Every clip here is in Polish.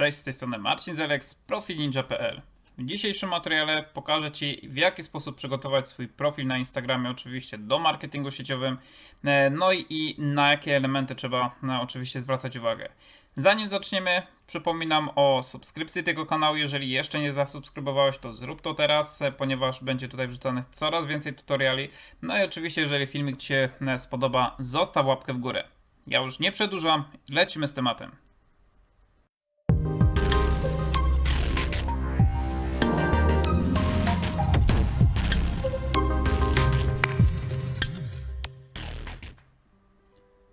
Cześć, z tej strony Marcin Zelek z profilinja.pl. W dzisiejszym materiale pokażę Ci, w jaki sposób przygotować swój profil na Instagramie, oczywiście do marketingu sieciowym, e, no i na jakie elementy trzeba e, oczywiście zwracać uwagę. Zanim zaczniemy, przypominam o subskrypcji tego kanału. Jeżeli jeszcze nie zasubskrybowałeś, to zrób to teraz, e, ponieważ będzie tutaj wrzucanych coraz więcej tutoriali. No i oczywiście, jeżeli filmik Ci się spodoba, zostaw łapkę w górę. Ja już nie przedłużam, lecimy z tematem.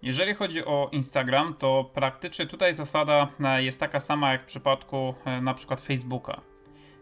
Jeżeli chodzi o Instagram, to praktycznie tutaj zasada e, jest taka sama jak w przypadku e, na przykład Facebooka.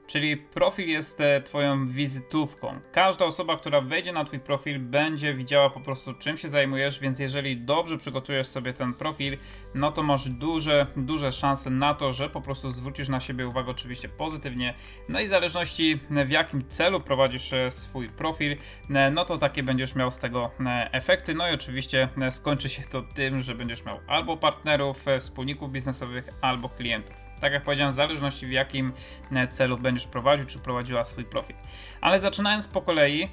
Czyli profil jest e, Twoją wizytówką. Każda osoba, która wejdzie na Twój profil, będzie widziała po prostu czym się zajmujesz, więc jeżeli dobrze przygotujesz sobie ten profil, no to masz duże, duże szanse na to, że po prostu zwrócisz na siebie uwagę oczywiście pozytywnie. No i w zależności w jakim celu prowadzisz e, swój profil, e, no to takie będziesz miał z tego e, efekty. No i oczywiście e, skończy się to tym, że będziesz miał albo partnerów, e, wspólników biznesowych, albo klientów. Tak jak powiedziałem, w zależności w jakim e, celu będziesz prowadził, czy prowadziła swój profil. Ale zaczynając po kolei,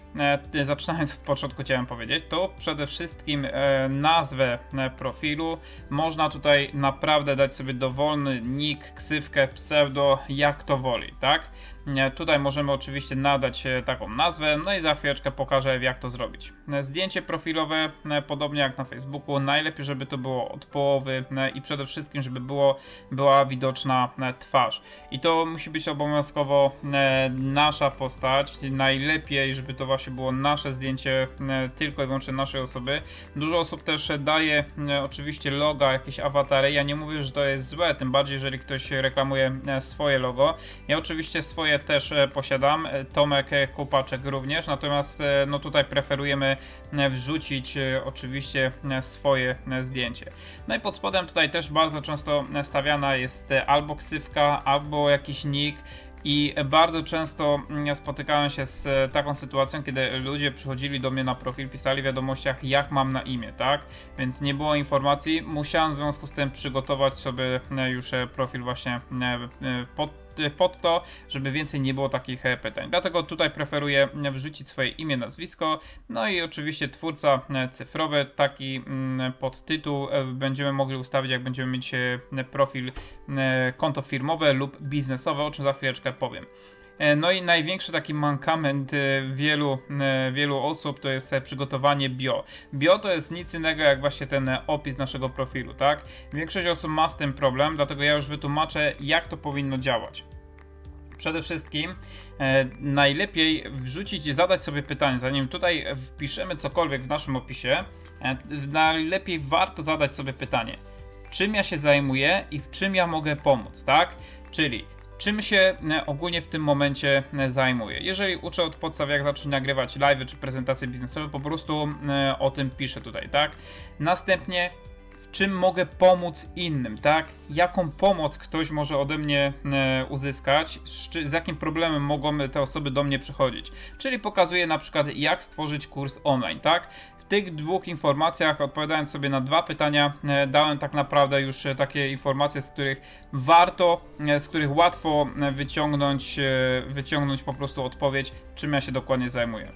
e, zaczynając od początku chciałem powiedzieć, to przede wszystkim e, nazwę profilu można tutaj naprawdę dać sobie dowolny nick, ksywkę, pseudo, jak to woli, tak? E, Tutaj możemy oczywiście nadać e, taką nazwę, no i za chwileczkę pokażę jak to zrobić. E, Zdjęcie profilowe, podobnie jak na Facebooku, najlepiej żeby to było od połowy i przede wszystkim żeby było, była widoczna twarz. I to musi być obowiązkowo nasza postać, najlepiej żeby to właśnie było nasze zdjęcie, tylko i wyłącznie naszej osoby. Dużo osób też daje oczywiście loga, jakieś awatary, ja nie mówię, że to jest złe, tym bardziej jeżeli ktoś reklamuje swoje logo. Ja oczywiście swoje też e, posiadam, e, Tomek e, Kupaczek również, natomiast no tutaj preferujemy wrzucić oczywiście swoje zdjęcie. No i pod spodem tutaj też bardzo często stawiana jest albo ksywka, albo jakiś nick. I bardzo często mm, spotykałem się z taką sytuacją, kiedy ludzie przychodzili do mnie na profil, pisali w wiadomościach, jak mam na imię, tak? Więc nie było informacji. Musiałem w związku z tym przygotować sobie już profil właśnie pod, pod to, żeby więcej nie było takich e, pytań. Dlatego tutaj preferuję e, wrzucić swoje imię, nazwisko, no i oczywiście twórca e, cyfrowy, taki mm, podtytuł e, będziemy mogli ustawić, jak będziemy mieć profil, konto firmowe lub biznesowe, o czym za chwileczkę powiem. E, No i największy taki mankament e, wielu, e, wielu osób to jest przygotowanie bio. Bio to jest nic innego jak właśnie ten opis naszego profilu, tak? Większość osób ma z tym problem, dlatego ja już wytłumaczę jak to powinno działać. Przede wszystkim e, najlepiej wrzucić i zadać sobie pytanie, zanim tutaj wpiszemy cokolwiek w naszym opisie, e, najlepiej warto zadać sobie pytanie, czym ja się zajmuję i w czym ja mogę pomóc, tak? Czyli czym się e, ogólnie w tym momencie e, zajmuję. Jeżeli uczę od podstaw, jak zacząć nagrywać live czy prezentacje biznesowe, po prostu e, o tym piszę tutaj, tak? Następnie czym mogę pomóc innym, tak? Jaką pomoc ktoś może ode mnie uzyskać, z jakim problemem mogą te osoby do mnie przychodzić. Czyli pokazuję na przykład, jak stworzyć kurs online, tak? W tych dwóch informacjach, odpowiadając sobie na dwa pytania, e, dałem tak naprawdę już e, takie informacje, z których warto, e, z których łatwo wyciągnąć, wyciągnąć po prostu odpowiedź, czym ja się dokładnie zajmuję.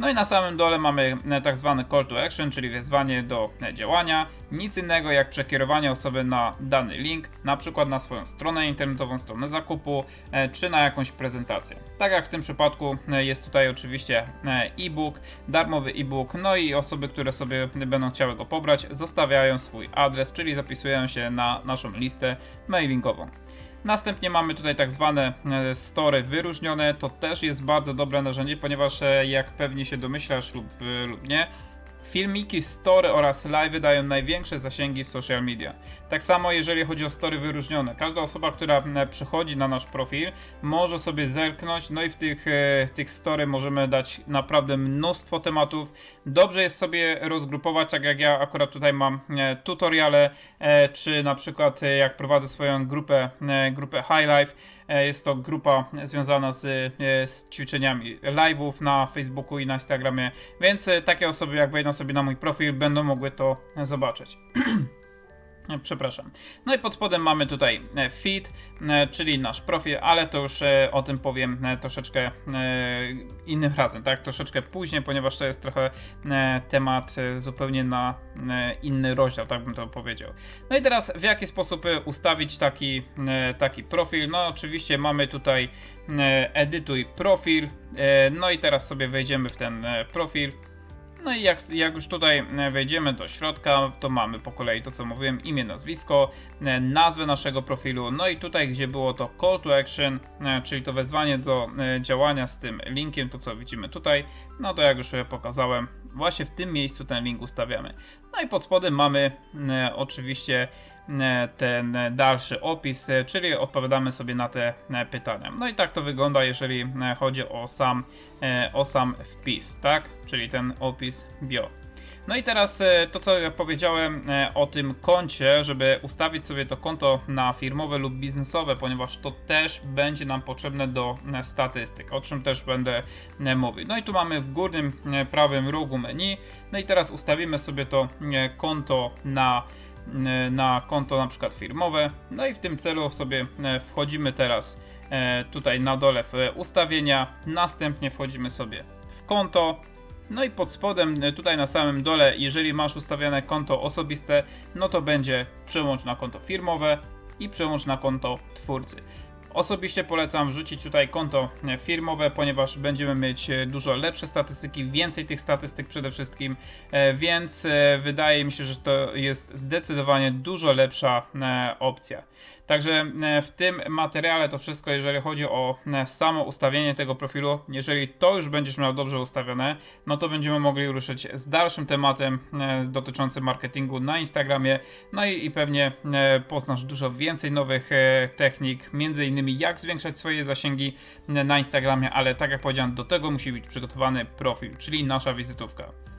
No i na samym dole mamy e, tak zwany call to action, czyli wezwanie do e, działania. Nic innego jak przekierowanie osoby na dany link, na przykład na swoją stronę internetową, stronę zakupu, e, czy na jakąś prezentację. Tak jak w tym przypadku jest tutaj oczywiście e-book, darmowy e-book, no i osoby, które sobie będą chciały go pobrać, zostawiają swój adres, czyli zapisują się na naszą listę mailingową. Następnie mamy tutaj tak zwane e, story wyróżnione. To też jest bardzo dobre narzędzie, ponieważ e, jak pewnie się domyślasz lub, e, lub nie, filmiki, story oraz live dają największe zasięgi w social media. Tak samo jeżeli chodzi o story wyróżnione. Każda osoba, która przychodzi na nasz profil, może sobie zerknąć, no i w tych, e, tych story możemy dać naprawdę mnóstwo tematów. Dobrze jest sobie rozgrupować, tak jak ja akurat tutaj mam e, tutoriale, e, czy na przykład jak prowadzę swoją grupę, grupę High Life, Jest to grupa związana z, e, z ćwiczeniami live'ów na Facebooku i na Instagramie, więc e, takie osoby jak wejdą sobie na mój profil będą mogły to zobaczyć. E, Przepraszam. No i pod spodem mamy tutaj e, feed, czyli nasz profil, ale to już e, o tym powiem troszeczkę innym razem, tak? Troszeczkę później, ponieważ to jest trochę temat zupełnie na inny rozdział, tak bym to powiedział. No i teraz w jaki sposób ustawić taki, taki profil? No oczywiście mamy tutaj edytuj profil, no i teraz sobie wejdziemy w ten profil. No i jak, jak już tutaj e, wejdziemy do środka, to mamy po kolei to co mówiłem, imię, nazwisko, e, nazwę naszego profilu, no i tutaj gdzie było to call to action, e, czyli to wezwanie do działania z tym linkiem, to co widzimy tutaj, no to jak już pokazałem, właśnie w tym miejscu ten link ustawiamy. No i pod spodem mamy oczywiście ten e, dalszy opis, e, czyli odpowiadamy sobie na te e, pytania. No i tak to wygląda, jeżeli chodzi o sam, o sam wpis, tak? Czyli ten opis bio. No i teraz to, co ja powiedziałem o tym koncie, żeby ustawić sobie to konto na firmowe lub biznesowe, ponieważ to też będzie nam potrzebne do statystyk, o czym też będę mówił. No i tu mamy w górnym prawym rogu menu. No i teraz ustawimy sobie to konto na na konto na przykład firmowe. No i w tym celu sobie e, wchodzimy teraz e, tutaj na dole w e, ustawienia, następnie wchodzimy sobie w konto. No i pod spodem, e, tutaj na samym dole, jeżeli masz ustawione konto osobiste, no to będzie przełącz na konto firmowe i przełącz na konto twórcy. Osobiście polecam wrzucić tutaj konto firmowe, ponieważ będziemy mieć e, dużo lepsze statystyki, więcej tych statystyk przede wszystkim, e, więc e, wydaje mi się, że to jest zdecydowanie dużo lepsza opcja. Także e, w tym materiale to wszystko, jeżeli chodzi o e, samo ustawienie tego profilu. Jeżeli to już będziesz miał dobrze ustawione, no to będziemy mogli ruszyć z dalszym tematem e, dotyczącym marketingu na Instagramie. No i, i pewnie poznasz dużo więcej nowych technik, między innymi jak zwiększać swoje zasięgi na Instagramie, ale tak jak powiedziałem, do tego musi być przygotowany profil, czyli nasza wizytówka.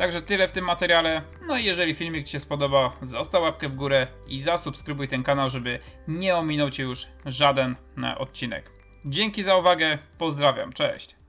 Także tyle w tym materiale. No i jeżeli filmik Ci się spodoba, zostaw łapkę w górę i zasubskrybuj ten kanał, żeby nie ominął Cię już żaden e, odcinek. Dzięki za uwagę, pozdrawiam, cześć!